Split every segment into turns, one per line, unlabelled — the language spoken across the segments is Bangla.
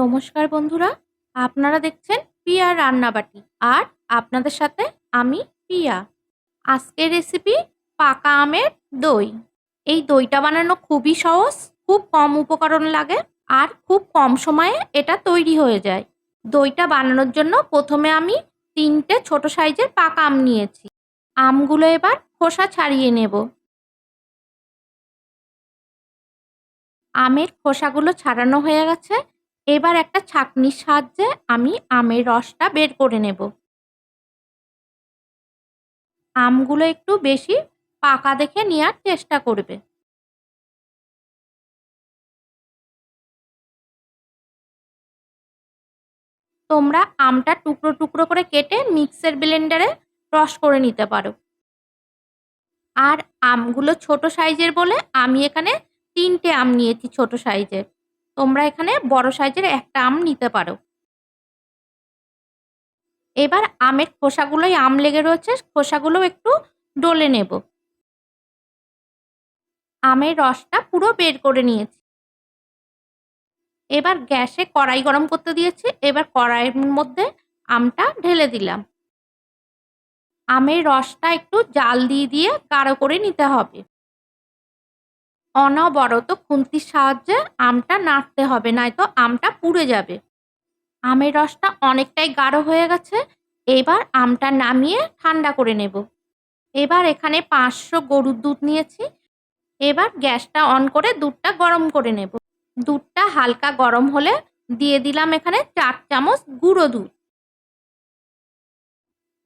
নমস্কার বন্ধুরা, আপনারা দেখছেন পিয়া রান্নাবাটি আর আপনাদের সাথে আমি পিয়া আজকের রেসিপি পাকা আমের দই। এই দইটা বানানো খুবই সহজ, খুব কম উপকরণ লাগে আর খুব কম সময়ে এটা তৈরি হয়ে যায়। দইটা বানানোর জন্য প্রথমে আমি তিনটে ছোট সাইজের পাকা আম নিয়েছি। আমগুলো এবার খোসা ছাড়িয়ে নেব। আমের খোসাগুলো ছাড়ানো হয়ে গেছে। এবার একটা ছাঁকনির সাহায্যে আমি আমের রসটা বের করে নেব। আমগুলো একটু বেশি পাকা দেখে নেওয়ার চেষ্টা করবে। তোমরা আমটা টুকরো টুকরো করে কেটে মিক্সার ব্লেন্ডারে রস করে নিতে পারো। আর আমগুলো ছোট সাইজের বলে আমি এখানে তিনটে আম নিয়েছি ছোট সাইজের। তোমরা এখানে বড় সাইজের একটা আম নিতে পারো। এবার আমের খোসাগুলোই আম লেগে রয়েছে খোসাগুলো একটু ডলে নেব। আমের রসটা পুরো বের করে নিয়েছি। এবার গ্যাসে কড়াই গরম করতে দিয়েছি, এবার কড়াইয়ের মধ্যে আমটা ঢেলে দিলাম। আমের রসটা একটু জাল দিয়ে দিয়ে গাঢ় করে নিতে হবে। অনবরত খুন্তির সাহায্যে আমটা নাড়তে হবে, নয়তো আমটা পুড়ে যাবে। আমের রসটা অনেকটাই গাঢ় হয়ে গেছে, এবার আমটা নামিয়ে ঠান্ডা করে নেব। এবার এখানে পাঁচশো গরুর দুধ নিয়েছি। এবার গ্যাসটা অন করে দুধটা গরম করে নেব। দুধটা হালকা গরম হলে দিয়ে দিলাম এখানে চার চামচ গুঁড়ো দুধ।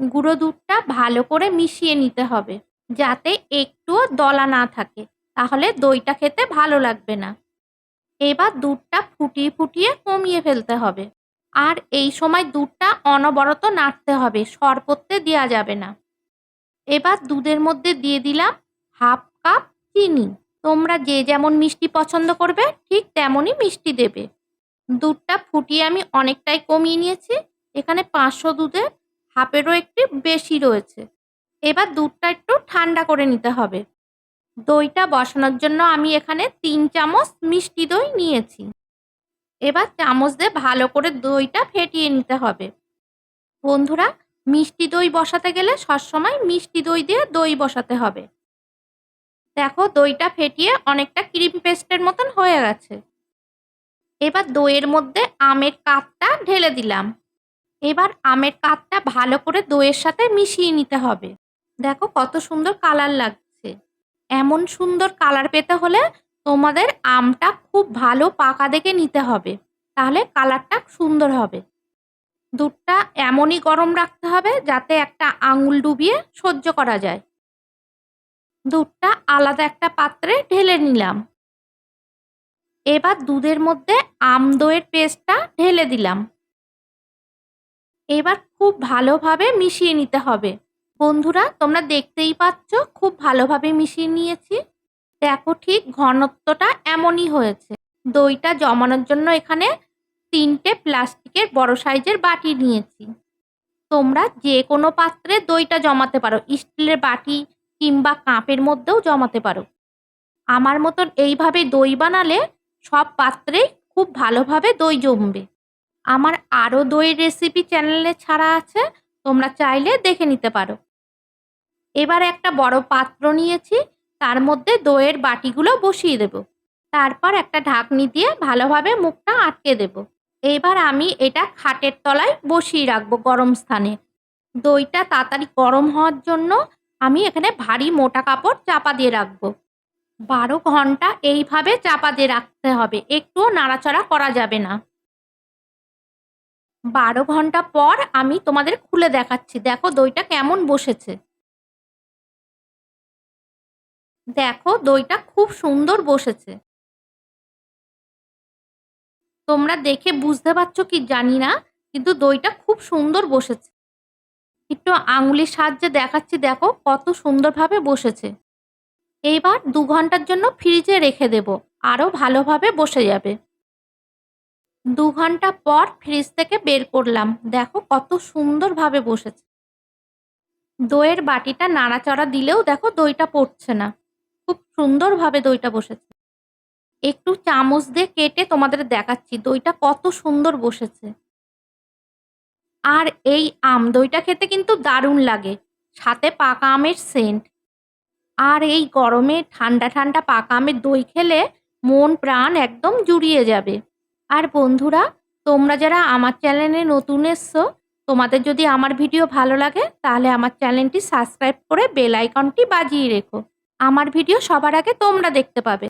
গুঁড়ো দুধটা ভালো করে মিশিয়ে নিতে হবে, যাতে একটুও দলা না থাকে। তাহলে দইটা খেতে ভালো লাগবে না। এবার দুধটা ফুটিয়ে ফুটিয়ে কমিয়ে ফেলতে হবে। আর এই সময় দুধটা অনবরত নাড়তে হবে সর করতে দেওয়া যাবে না। এবার দুধের মধ্যে দিয়ে দিলাম হাফ কাপ চিনি। তোমরা যে যেমন মিষ্টি পছন্দ করবে, ঠিক তেমনই মিষ্টি দেবে। দুধটা ফুটিয়ে আমি অনেকটাই কমিয়ে নিয়েছি। এখানে পাঁচশো দুধের হাফেরও একটু বেশি রয়েছে। এবার দুধটা একটু ঠান্ডা করে নিতে হবে। দইটা বসানোর জন্য আমি এখানে তিন চামচ মিষ্টি দই নিয়েছি। এবার চামচ দিয়ে ভালো করে দইটা ফেটিয়ে নিতে হবে। বন্ধুরা, মিষ্টি দই বসাতে গেলে সবসময় মিষ্টি দই দিয়ে দই বসাতে হবে। দেখো, দইটা ফেটিয়ে অনেকটা ক্রিম পেস্টের মতন হয়ে গেছে। এবার দইয়ের মধ্যে আমের কাপটা ঢেলে দিলাম। এবার আমের কাপটা ভালো করে দইয়ের সাথে মিশিয়ে নিতে হবে। দেখো, কত সুন্দর কালার লাগছে। এমন সুন্দর কালার পেতে হলে তোমাদের আমটা খুব ভালো পাকা দেখে নিতে হবে। তাহলে কালারটা সুন্দর হবে। দুধটা এমনই গরম রাখতে হবে যাতে একটা আঙুল ডুবিয়ে সহ্য করা যায়। দুধটা আলাদা একটা পাত্রে ঢেলে নিলাম। এবার দুধের মধ্যে আম দইয়ের পেস্টটা ঢেলে দিলাম। এবার খুব ভালোভাবে মিশিয়ে নিতে হবে। বন্ধুরা, তোমরা দেখতেই পাচ্ছ, খুব ভালোভাবে মিশিয়ে নিয়েছি। দেখো ঠিক ঘনত্বটা এমনই হয়েছে। দইটা জমানোর জন্য এখানে তিনটে প্লাস্টিকের বড় সাইজের বাটি নিয়েছি। তোমরা যে কোনো পাত্রে দইটা জমাতে পারো, স্টিলের বাটি কিংবা কাঁপের মধ্যেও জমাতে পারো। আমার মতন এইভাবে দই বানালে সব পাত্রেই খুব ভালোভাবে দই জমবে। আমার আরও দইয়ের রেসিপি চ্যানেলে ছাড়া আছে, তোমরা চাইলে দেখে নিতে পারো। এবার একটা বড় পাত্র নিয়েছি, তার মধ্যে দইয়ের বাটিগুলো বসিয়ে দেব। তারপর একটা ঢাকনি দিয়ে ভালোভাবে মুখটা আটকে দেব। এবার আমি এটা খাটের তলায় বসিয়ে রাখব গরম স্থানে। দইটা তাড়াতাড়ি গরম হওয়ার জন্য আমি এখানে ভারী মোটা কাপড় চাপা দিয়ে রাখব। বারো ঘণ্টা এইভাবে চাপা দিয়ে রাখতে হবে, একটুও নাড়াচাড়া করা যাবে না। বারো ঘণ্টা পর আমি তোমাদের খুলে দেখাচ্ছি। দেখো দইটা কেমন বসেছে। দেখো দইটা খুব সুন্দর বসেছে। তোমরা দেখে বুঝতে পারছ কি জানি না, কিন্তু দইটা খুব সুন্দর বসেছে। একটু আঙুলির সাহায্যে দেখাচ্ছি, দেখো কত সুন্দরভাবে বসেছে। এইবার দু ঘণ্টার জন্য ফ্রিজে রেখে দেব আরও ভালোভাবে বসে যাবে। দু ঘণ্টা পর ফ্রিজ থেকে বের করলাম, দেখো কত সুন্দরভাবে বসেছে। দইয়ের বাটিটা নাড়াচড়া দিলেও দেখো দইটা পড়ছে না। খুব সুন্দরভাবে দইটা বসেছে। একটু চামচ দিয়ে কেটে তোমাদের দেখাচ্ছি, দইটা কত সুন্দর বসেছে। আর এই আম দইটা খেতে কিন্তু দারুণ লাগে, সাথে পাকা আমের সেন্ট আর এই গরমে ঠান্ডা ঠান্ডা পাকা আমের দই খেলে মন, প্রাণ একদম জুড়িয়ে যাবে। আর বন্ধুরা, তোমরা যারা আমার চ্যানেলে নতুন এসছো, তোমাদের যদি আমার ভিডিও ভালো লাগে, তাহলে আমার চ্যানেলটি সাবস্ক্রাইব করে বেল আইকনটি বাজিয়ে রেখো। আমার ভিডিও সবার আগে তোমরা দেখতে পাবে।